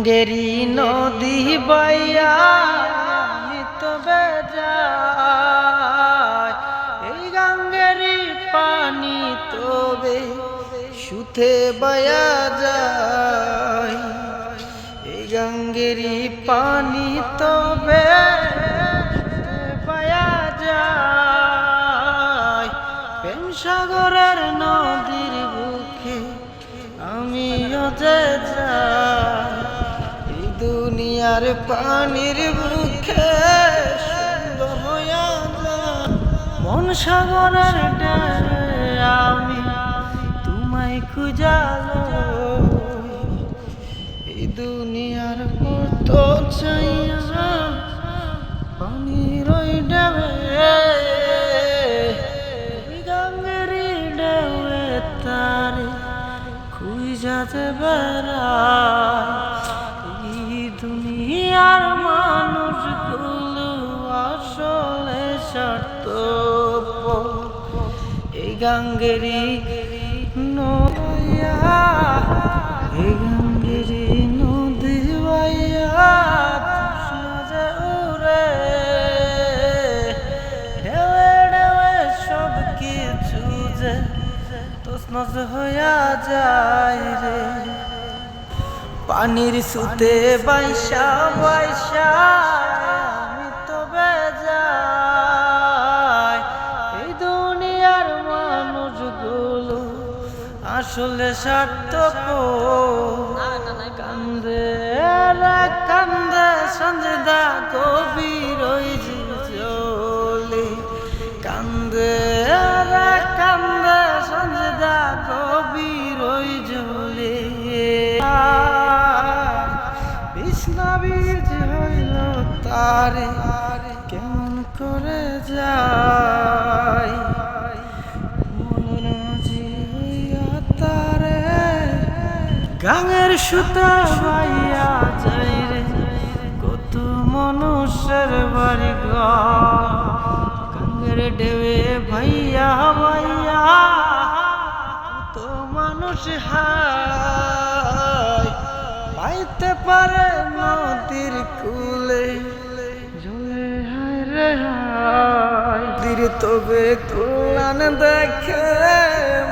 গাঙ্গেরি নদী বাইয়া এই গাঙ্গেরি পানি সুথে বয়া যায়। এই গাঙ্গেরি পানি তবে বায়া যায়। প্রেম সাগরের নদীর বুকে আমিও যে যাই। দুনিয়ার পানির যায়। মন সাগরের আমি তোমায় খুঁজালো এই দুনিয়ার কত চাইয়া পানির ওই ডাবে গাঙ্গেরি ডাবে তারে খুঁজাতে এই দুনিয়ার মানুষগুলো আসলে স্বার্থ এই গাঙ্গেরি নয়া এই গাঙ্গেরি যায় রে। পানির সুতে বাইসা বাইসা আমি তো বেজাই এই দুনিয়ার মানুষগুলো আসলে স্বার্থপ কান্দে কান্দে সঞ্জদা গভীর ওই তারে কেমন করে যায় তারে গাঙের সুতা ভাইয়া যাই রে। কত মানুষের বাড়ি গাঙের ডেবে ভাইয়া ভাইয়া, কত মানুষ হায় পাইতে পারে নদীর তবে তুলান দেখে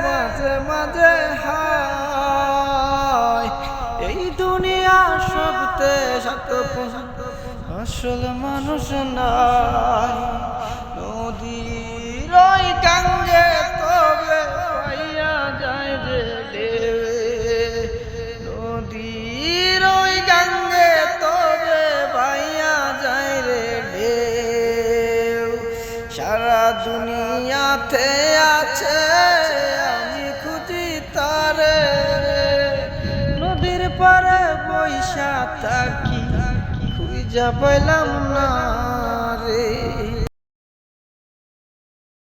মাঝে মাঝে হায়। এই দুনিয়া সবতে সত্য আসল মানুষ নাই। দুনিয়াতে আছে আমি খুঁজি তারে। নদীর পারে বৈশা থাকি খুঁজা পেলাম না রে।